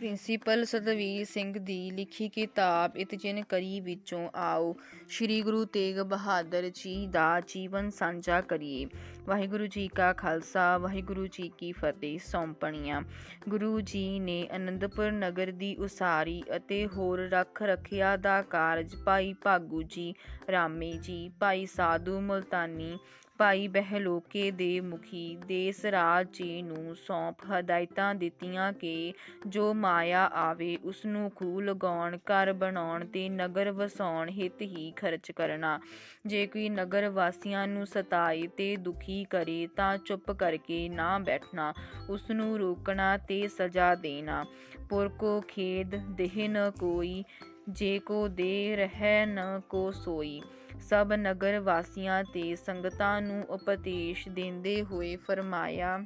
Principal Satveer Singh ਦੀ ਲਿਖੀ ਕਿਤਾਬ ਇਤਜਨ ਕਰੀ ਵਿੱਚੋਂ ਆਓ, ਸ੍ਰੀ ਗੁਰੂ ਤੇਗ ਬਹਾਦਰ ਜੀ ਦਾ ਜੀਵਨ ਸਾਂਝਾ ਕਰੀਏ। ਵਾਹਿਗੁਰੂ ਜੀ ਕਾ ਖਾਲਸਾ, ਵਾਹਿਗੁਰੂ ਜੀ ਕੀ ਫਤਿਹ। ਸੌਂਪਣੀਆਂ। ਗੁਰੂ ਜੀ ਨੇ ਅਨੰਦਪੁਰ ਨਗਰ ਦੀ ਉਸਾਰੀ ਅਤੇ ਹੋਰ ਰੱਖ ਰਖਿਆ ਦਾ ਕਾਰਜ ਭਾਈ ਭਾਗੂ ਜੀ, ਰਾਮੇ ਜੀ, ਭਾਈ ਸਾਧੂ ਮੁਲਤਾਨੀ ਭਾਈ ਬਹਿਲੋਕੇ ਦੇ ਮੁਖੀ ਦੇਸ ਰਾਜ ਜੀ ਨੂੰ ਸੌਂਪ ਹਦਾਇਤਾਂ ਦਿੱਤੀਆਂ ਕਿ ਜੋ ਮਾਇਆ ਆਵੇ ਉਸ ਨੂੰ ਖੂਹ ਲਗਾਉਣ, ਘਰ ਬਣਾਉਣ ਤੇ ਨਗਰ ਵਸਾਉਣ ਹਿੱਤ ਹੀ ਖਰਚ ਕਰਨਾ। ਜੇ ਕੋਈ ਨਗਰ ਵਾਸੀਆਂ ਨੂੰ ਸਤਾਏ ਤੇ ਦੁਖੀ ਕਰੇ ਤਾਂ ਚੁੱਪ ਕਰਕੇ ਨਾ ਬੈਠਣਾ ਉਸ ਨੂੰ ਰੋਕਣਾ ਤੇ ਸਜ਼ਾ ਦੇਣਾ। ਪੁਰ ਕੋ ਖੇਦ, ਦੇਹ ਨ ਕੋਈ, ਜੇ ਕੋ ਦੇ ਰਹਿ ਨ ਕੋ ਸੋਈ। ਸਭ ਨਗਰ ਵਾਸੀਆਂ ਤੇ ਸੰਗਤਾਂ ਨੂੰ ਉਪਦੇਸ਼ ਦਿੰਦੇ ਹੋਏ ਫਰਮਾਇਆ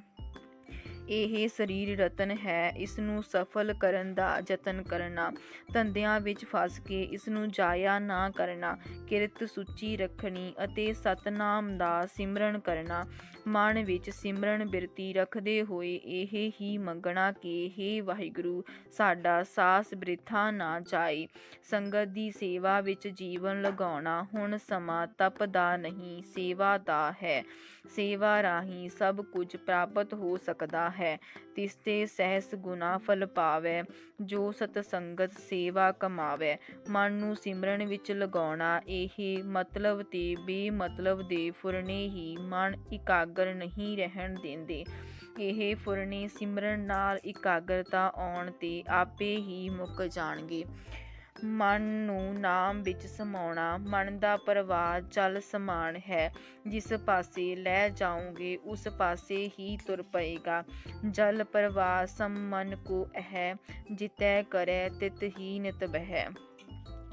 ਇਹ ਸਰੀਰ ਰਤਨ ਹੈ ਇਸ ਨੂੰ ਸਫਲ ਕਰਨ ਦਾ ਯਤਨ ਕਰਨਾ, ਧੰਦਿਆਂ ਵਿੱਚ ਫਸ ਕੇ ਇਸ ਨੂੰ ਜਾਇਆ ਨਾ ਕਰਨਾ, ਕਿਰਤ ਸੂਚੀ ਰੱਖਣੀ ਅਤੇ ਸਤਨਾਮ ਦਾ ਸਿਮਰਨ ਕਰਨਾ, ਮਨ ਵਿੱਚ ਸਿਮਰਨ ਬਿਰਤੀ ਰੱਖਦੇ ਹੋਏ ਇਹ ਹੀ ਮੰਗਣਾ ਕਿ हे ਵਾਹਿਗੁਰੂ, ਸਾਡਾ ਸਾਸ ਬ੍ਰਿਥਾ ਨਾ ਜਾਏ। ਸੰਗਤ ਦੀ ਸੇਵਾ ਵਿੱਚ ਜੀਵਨ ਲਗਾਉਣਾ ਹੁਣ ਸਮਾਂ ਤਪ ਦਾ ਨਹੀਂ, ਸੇਵਾ ਦਾ ਹੈ। ਸੇਵਾ ਰਾਹੀਂ ਸਭ ਕੁਝ ਪ੍ਰਾਪਤ ਹੋ ਸਕਦਾ ਹੈ, ਤਿਸਤੇ ਸਹਿਸ ਗੁਨਾ ਫਲ ਪਾਵੈ, ਜੋ ਸਤ ਸੰਗਤ ਸੇਵਾ ਕਮਾਵੈ। ਮਨ ਨੂੰ ਸਿਮਰਨ ਵਿੱਚ ਲਗਾਉਣਾ, ਇਹ ਮਤਲਬ ਤੇ ਬੇਮਤਲਬ ਦੇ ਫੁਰਨੇ ਹੀ ਮਨ ਇਕਾਗਰ ਨਹੀਂ ਰਹਿਣ ਦਿੰਦੇ। ਇਹ ਫੁਰਨੇ ਸਿਮਰਨ ਨਾਲ ਇਕਾਗਰਤਾ ਆਉਣ ਤੇ ਆਪੇ ਹੀ ਮੁੱਕ ਜਾਣਗੇ। ਮਨ ਨੂੰ ਨਾਮ ਵਿੱਚ ਸਮਾਉਣਾ, ਮਨ ਦਾ ਪ੍ਰਵਾਹ ਜਲ ਸਮਾਨ ਹੈ। ਜਿਸ ਪਾਸੇ ਲੈ ਜਾਓਗੇ, ਉਸ ਪਾਸੇ ਹੀ ਤੁਰ ਪਏਗਾ। ਜਲ ਪ੍ਰਵਾਹ ਸਮ ਮਨ ਕੋ ਹੈ ਜਿਤੈ ਕਰੈ ਤਿਤ ਹੀ ਨਿਤ ਬਹਿ।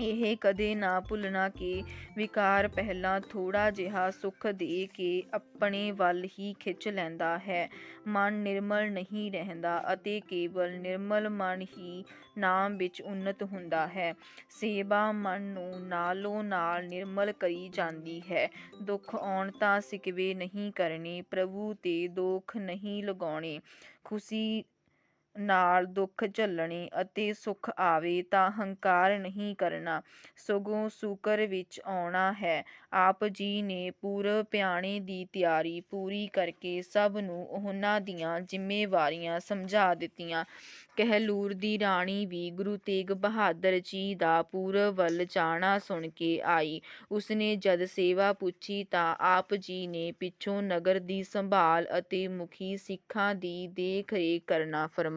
ਇਹ ਕਦੇ ਨਾ ਭੁੱਲਣਾ ਕਿ ਵਿਕਾਰ ਪਹਿਲਾਂ ਥੋੜਾ ਜਿਹਾ ਸੁੱਖ ਦੇ ਕੇ ਆਪਣੇ ਵੱਲ ਹੀ ਖਿੱਚ ਲੈਂਦਾ ਹੈ। ਮਨ ਨਿਰਮਲ ਨਹੀਂ ਰਹਿੰਦਾ ਅਤੇ ਕੇਵਲ ਨਿਰਮਲ ਮਨ ਹੀ ਨਾਮ ਵਿੱਚ ਉન્નਤ ਹੁੰਦਾ ਹੈ। ਸੇਵਾ ਮਨ ਨੂੰ ਨਾਲੋਂ ਨਾਲ ਨਿਰਮਲ ਕਰੀ ਜਾਂਦੀ ਹੈ। ਦੁੱਖ ਆਉਣ ਤਾਂ ਸਿਕਵੇ ਨਹੀਂ ਕਰਨੇ, ਪ੍ਰਭੂ ਤੇ ਦੋਖ ਨਹੀਂ ਲਗਾਉਣੇ। ਖੁਸ਼ੀ ਨਾਲ ਦੁੱਖ ਝੱਲਣੇ ਅਤੇ ਸੁੱਖ ਆਵੇ ਤਾਂ ਹੰਕਾਰ ਨਹੀਂ ਕਰਨਾ, ਸਗੋਂ ਸ਼ੁਕਰ ਵਿੱਚ ਆਉਣਾ ਹੈ। ਆਪ ਜੀ ਨੇ ਪੂਰਬ ਪਿਆਣੇ ਦੀ ਤਿਆਰੀ ਪੂਰੀ ਕਰਕੇ ਸਭ ਨੂੰ ਉਹਨਾਂ ਦੀਆਂ ਜ਼ਿੰਮੇਵਾਰੀਆਂ ਸਮਝਾ ਦਿੱਤੀਆਂ। ਕਹਿਲੂਰ ਦੀ ਰਾਣੀ ਵੀ ਗੁਰੂ ਤੇਗ ਬਹਾਦਰ ਜੀ ਦਾ ਪੂਰਬ ਵੱਲ ਜਾਣਾ ਸੁਣ ਕੇ ਆਈ। ਉਸਨੇ ਜਦ ਸੇਵਾ ਪੁੱਛੀ ਤਾਂ ਆਪ ਜੀ ਨੇ ਪਿੱਛੋਂ ਨਗਰ ਦੀ ਸੰਭਾਲ ਅਤੇ ਮੁਖੀ ਸਿੱਖਾਂ ਦੀ ਦੇਖ ਰੇਖ ਕਰਨਾ